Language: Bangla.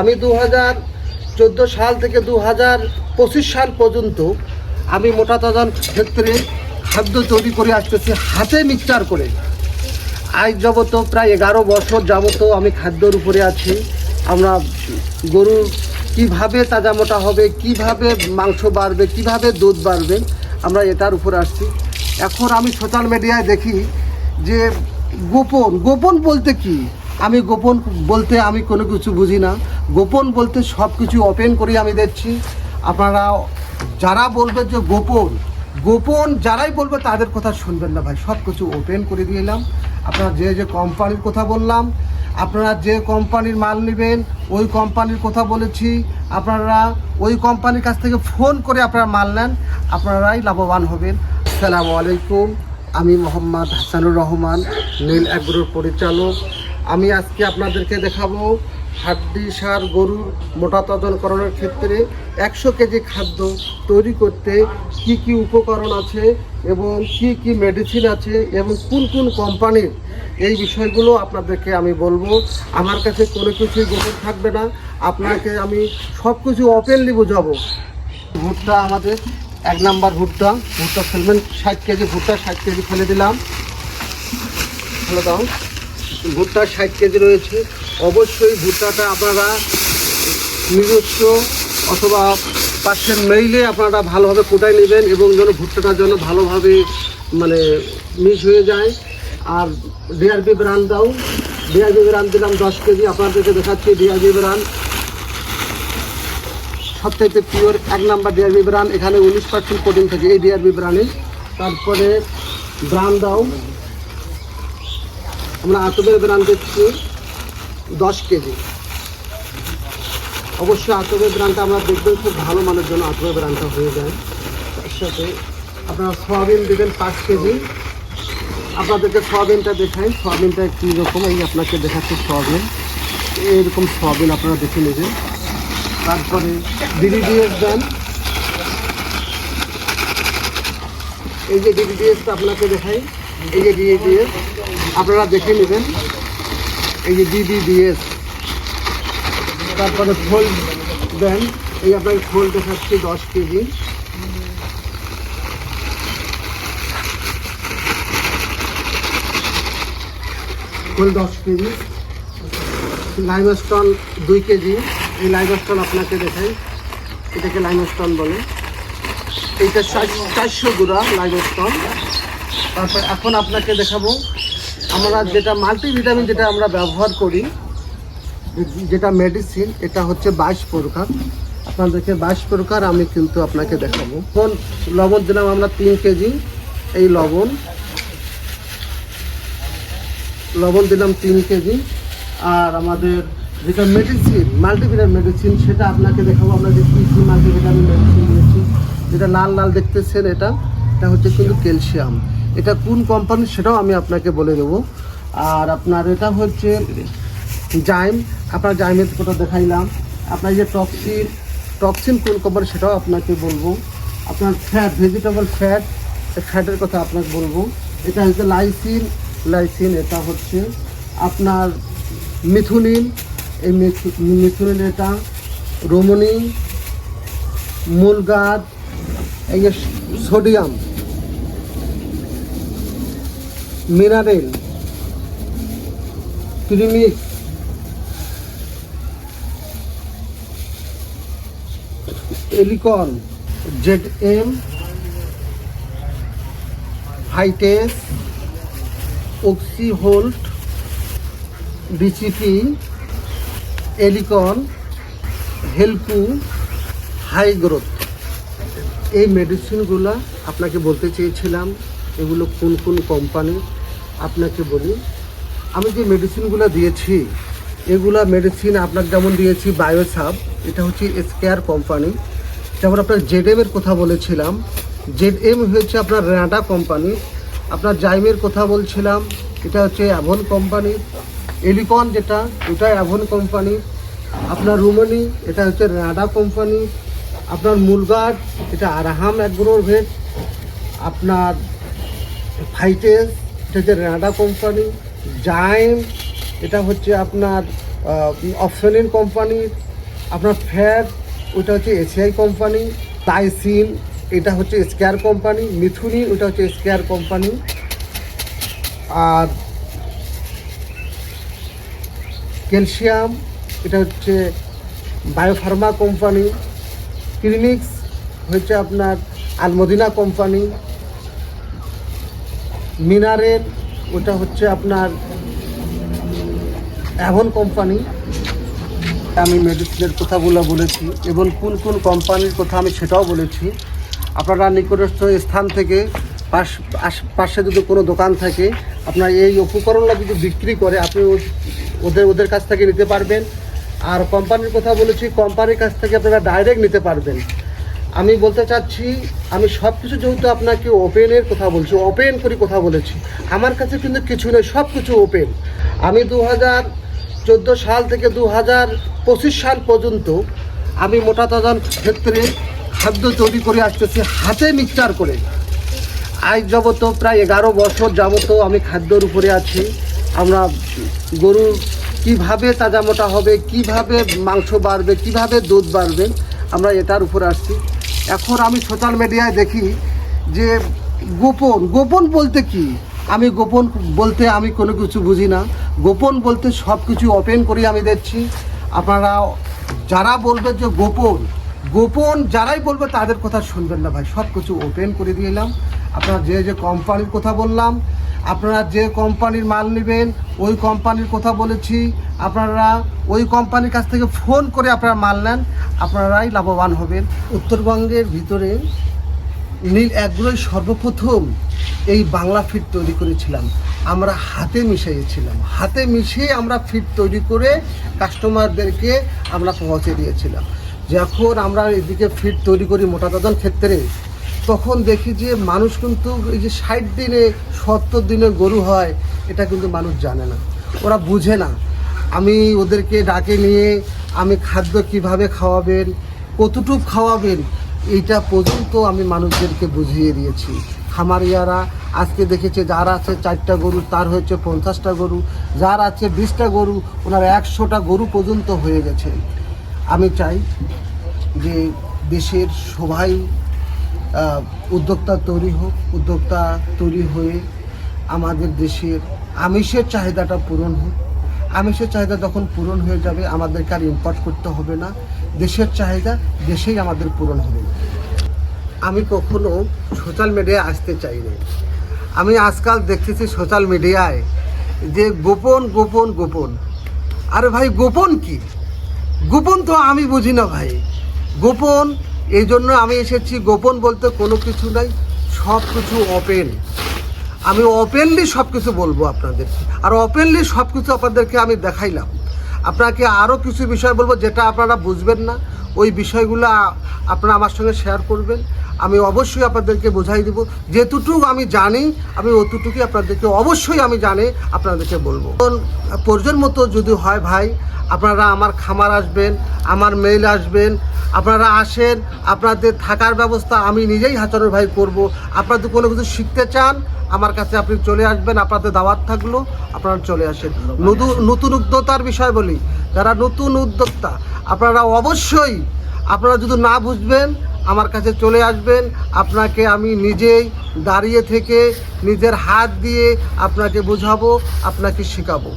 আমি দু হাজার চোদ্দ সাল থেকে দু হাজার পঁচিশ সাল পর্যন্ত আমি মোটা তাজার ক্ষেত্রে খাদ্য তৈরি করে আসতেছি, হাতে মিক্সচার করে। আজ যাবত প্রায় এগারো বছর যাবত আমি খাদ্যর উপরে আছি। আমরা গরুর কীভাবে তাজা মোটা হবে, কীভাবে মাংস বাড়বে, কীভাবে দুধ বাড়বে, আমরা এটার উপরে আসছি। এখন আমি সোশ্যাল মিডিয়ায় দেখি যে গোপন গোপন বলতে কি? আমি গোপন বলতে আমি কোনো কিছু বুঝি না। গোপন বলতে সব কিছু ওপেন করে আমি দেখছি। আপনারা যারা বলবে যে গোপন গোপন যারাই বলবে তাদের কথা শুনবেন না ভাই। সব কিছু ওপেন করে দিলাম আপনারা যে যে কোম্পানির কথা বললাম, আপনারা যে কোম্পানির মাল নেবেন, ওই কোম্পানির কথা বলেছি। আপনারা ওই কোম্পানির কাছ থেকে ফোন করে আপনারা মাল নেন। আপনারাই লাভবান হবেন। আসসালামু আলাইকুম। আমি মোহাম্মদ হাসানুর রহমান, নীল অ্যাগ্রোর পরিচালক। আমি আজকে আপনাদেরকে দেখাবো হাড্ডি সার গরুর মোটা তদনকরণের ক্ষেত্রে একশো কেজি খাদ্য তৈরি করতে কি কি উপকরণ আছে এবং কি কি মেডিসিন আছে এবং কোন কোন কোম্পানির এই বিষয়গুলো আপনাদেরকে আমি বলব। আমার কাছে কোনো কিছুই গোপন থাকবে না। আপনাকে আমি সব কিছু ওপেনলি বোঝাবো। ভুট্টা আমাদের এক নাম্বার ভুট্টা। ভুট্টা ফেলবেন, ষাট কেজি ভুট্টা, ষাট কেজি ফেলে দিলাম। ফেলে দাও। ভুট্টা ষাট কেজি রয়েছে। অবশ্যই ভুট্টাটা আপনারা নিজস্ব অথবা পার্সেন্ট মেইলে আপনারা ভালোভাবে কোটায় নেবেন এবং যেন ভুট্টাটা যেন ভালোভাবে মানে মিস হয়ে যায়। আর ব্রান্ড দাও। ডিআরবি ব্রান্ড দিলাম দশ কেজি। আপনাদেরকে দেখাচ্ছি ডিআরবি ব্রান্ড সবথেকে পিওর এক নাম্বার ডিআরবি ব্রান্ড এখানে উনিশ পার্সেন্ট প্রোটিন থাকে এই ডিআরবি ব্রান্ডে তারপরে ব্রান্ড দাও। আমরা আতবের ব্রান্ড দিচ্ছি দশ কেজি। অবশ্যই আতবের ব্রান্ডটা আমরা দেখবেন খুব ভালো মানের জন্য আতবের ব্রান্ডটা হয়ে যায়। তার সাথে আপনারা সয়াবিন দেবেন পাঁচ কেজি। আপনাদেরকে সয়াবিনটা দেখাই, সয়াবিনটা কী রকম? এই আপনাকে দেখাচ্ছি সয়াবিন। এইরকম সয়াবিন আপনারা দেখে নেবেন। তারপরে ডিডিডিএস দেন। এই যে ডিডিডিএসটা আপনাকে দেখাই। এই যে ডিডিডিএস আপনারা দেখে নেবেন। এই যে ডিডিডিএস তারপরে ফোল দেন। এই আপনাকে ফোল দেখাচ্ছি, দশ কেজি। ফোল দশ কেজি। লাইমস্টোন দুই কেজি। এই লাইমস্টোন আপনাকে দেখাই। এটাকে লাইমস্টোন বলে। এইটা চার- চারশো গুঁড়া লাইমস্টোন। তারপর এখন আপনাকে দেখাবো। আমরা যেটা মাল্টিভিটামিন যেটা আমরা ব্যবহার করি, যেটা মেডিসিন এটা হচ্ছে বাইশ প্রকার। আপনাদেরকে বাইশ প্রকার আমি কিন্তু আপনাকে দেখাবো। এখন লবণ দিলাম আমরা তিন কেজি, এই লবণ। লবণ দিলাম তিন কেজি। আর আমাদের যেটা মেডিসিন মাল্টিভিটামিন মেডিসিন সেটা আপনাকে দেখাবো আমরা যে কী কী মাল্টিভিটামিন মেডিসিন দিয়েছি। যেটা লাল লাল দেখতেছেন এটা এটা হচ্ছে কিন্তু ক্যালসিয়াম এটা কোন কোম্পানির সেটাও আমি আপনাকে বলে দেবো। আর আপনার এটা হচ্ছে জাইম আপনার জাইমের কথা দেখাইলাম। আপনার যে টক্সিন টক্সিন কোন কোম্পানি সেটাও আপনাকে বলব। আপনার ফ্যাট ভেজিটেবল ফ্যাট ফ্যাটের কথা আপনাকে বলব। এটা হচ্ছে লাইসিন লাইসিন এটা হচ্ছে আপনার মিথুনিন এই মিথু- মিথুনিন এটা রোমনি মূলগাদ এই যে সোডিয়াম মিনারেল প্রিমিক্স এলিকন, জেড এম, হাইটেস, অক্সিহোল্ট, ডিসিপি, এলিকন, হেলপু হাই গ্রোথ এই মেডিসিনগুলো আপনাকে বলতে চেয়েছিলাম, এগুলো কোন কোন কোম্পানি আপনাকে বলি, আমি যে মেডিসিনগুলো দিয়েছি, এগুলা মেডিসিন আপনার যেমন দিয়েছি বায়োসাব এটা হচ্ছে স্কেয়ার কোম্পানি যেমন আপনার জেড এর কথা বলেছিলাম জেড এম হয়েছে আপনার র্যাডা কোম্পানি আপনার জাইমের কথা বলছিলাম, এটা হচ্ছে অ্যাভন কোম্পানির এলিকন যেটা এটা অ্যাভন কোম্পানি আপনার রুমানি এটা হচ্ছে র্যাডা কোম্পানি আপনার মুলগার্ড এটা আরাহাম অ্যাগ্রোর ভেট আপনার ফাইটেস এটা হচ্ছে র্যাডা কোম্পানি, জাইম, এটা হচ্ছে আপনার অপশনিন কোম্পানির আপনার ফ্যাট ওটা হচ্ছে এসিআই কোম্পানি টাইসিন এটা হচ্ছে স্কেয়ার কোম্পানি, মিথুনি ওটা হচ্ছে স্কেয়ার কোম্পানি। আর ক্যালসিয়াম, এটা হচ্ছে বায়োফার্মা কোম্পানি, ক্লিনিক্স হচ্ছে আপনার আলমদিনা কোম্পানি মিনারেল ওটা হচ্ছে আপনার অ্যাভন কোম্পানি। আমি মেডিসিনের কথাগুলো বলেছি, এবং কোন কোন কোম্পানির কথা আমি সেটাও বলেছি। আপনারা নিকটস্থ স্থান থেকে পাশ পাশে যদি কোনো দোকান থাকে, আপনার এই উপকরণটা যদি বিক্রি করে, আপনি ওদের ওদের কাছ থেকে নিতে পারবেন। আর কোম্পানির কথা বলেছি, কোম্পানির কাছ থেকে আপনারা ডাইরেক্ট নিতে পারবেন। আমি বলতে চাচ্ছি, আমি সব কিছু যেহেতু আপনাকে ওপেনের কথা বলছি ওপেন করে কথা বলেছি, আমার কাছে কিন্তু কিছু নেই সব কিছু ওপেন আমি দু হাজার চোদ্দ সাল থেকে দু হাজার পঁচিশ সাল পর্যন্ত আমি মোটা তাজার ক্ষেত্রে খাদ্য তৈরি করে আসতেছি, হাতে মিক্সচার করে। আজ যাবত প্রায় এগারো বছর যাবত আমি খাদ্যর উপরে আছি। আমরা গরুর কীভাবে তাজা মোটা হবে, কীভাবে মাংস বাড়বে, কীভাবে দুধ বাড়বে, আমরা এটার উপরে আসছি। এখন আমি সোশ্যাল মিডিয়ায় দেখি যে গোপন গোপন বলতে কি? আমি গোপন বলতে আমি কোনো কিছু বুঝি না। গোপন বলতে সব কিছু ওপেন করে আমি দেখছি। আপনারা যারা বলবে যে গোপন গোপন যারাই বলবে তাদের কথা শুনবেন না ভাই। সব কিছু ওপেন করে দিলাম আপনারা যে যে কোম্পানির কথা বললাম আপনারা যে কোম্পানির মাল নেবেন, ওই কোম্পানির কথা বলেছি। আপনারা ওই কোম্পানির কাছ থেকে ফোন করে আপনারা মাল নেন, আপনারাই লাভবান হবেন। উত্তরবঙ্গের ভিতরে নীল একগুলোই সর্বপ্রথম এই বাংলা ফিট তৈরি করেছিলাম। আমরা হাতে মিশিয়েছিলাম। হাতে মিশিয়ে আমরা ফিট তৈরি করে কাস্টমারদেরকে আমরা পৌঁছে দিয়েছিলাম। যখন আমরা এদিকে ফিট তৈরি করি মোটা ক্ষেত্রে তখন দেখি যে মানুষ কিন্তু এই যে ষাট দিনে, সত্তর দিনে গরু হয়, এটা কিন্তু মানুষ জানে না। ওরা বুঝে না। আমি ওদেরকে ডাকে নিয়ে আমি খাদ্য কীভাবে খাওয়াবেন, কতটুক খাওয়াবেন, এইটা পর্যন্ত আমি মানুষদেরকে বুঝিয়ে দিয়েছি। খামারিয়ারা আজকে দেখেছে যার আছে চারটা গরু, তার হয়েছে পঞ্চাশটা গরু, যার আছে বিশটা গরু, ওনার একশোটা গরু পর্যন্ত হয়ে গেছে। আমি চাই যে দেশের সবাই উদ্যোক্তা তৈরি হোক, উদ্যোক্তা তৈরি হয়ে আমাদের দেশের আমিষের চাহিদাটা পূরণ হোক। আমিষের চাহিদা যখন পূরণ হয়ে যাবে, আমাদেরকে আর ইম্পোর্ট করতে হবে না। দেশের চাহিদা দেশেই আমাদের পূরণ হবে। আমি কখনো সোশ্যাল মিডিয়ায় আসতে চাই না আমি আজকাল দেখতেছি সোশ্যাল মিডিয়ায় যে গোপন গোপন গোপন। আরে ভাই, গোপন কি? গোপন তো আমি বুঝি না ভাই। গোপন এই জন্য আমি এসেছি, গোপন বলতে কোনো কিছু নাই, সব কিছু ওপেন আমি ওপেনলি সব কিছু বলব আপনাদের আর ওপেনলি সব কিছু আপনাদেরকে আমি দেখাইলাম। আপনাকে আরও কিছু বিষয় বলব যেটা আপনারা বুঝবেন না। ওই বিষয়গুলো আপনারা আমার সঙ্গে শেয়ার করবেন। আমি অবশ্যই আপনাদেরকে বোঝাই দেবো। যেটুকু আমি জানি, আমি অতটুকুই আপনাদেরকে অবশ্যই আমি জানি, আপনাদেরকে বলব। প্রয়োজন মতো যদি হয় ভাই, আপনারা আমার খামার আসবেন, আমার মেইল আসবেন, আপনারা আসেন, আপনাদের থাকার ব্যবস্থা আমি নিজেই হাচানোর ভাই করব। আপনাদের কোনো কিছু শিখতে চান, আমার কাছে আপনি চলে আসবেন, আপনাদের দাওয়াত থাকল, আপনারা চলে আসেন। নতুন নতুন উদ্যোক্তার বিষয় বলি, যারা নতুন উদ্যোক্তা, আপনারা অবশ্যই, আপনারা যদি না বুঝবেন আমার কাছে চলে আসবেন। আপনাকে আমি নিজেই দাঁড়িয়ে থেকে নিজের হাত দিয়ে আপনাকে বোঝাবো, আপনাকে শেখাবো।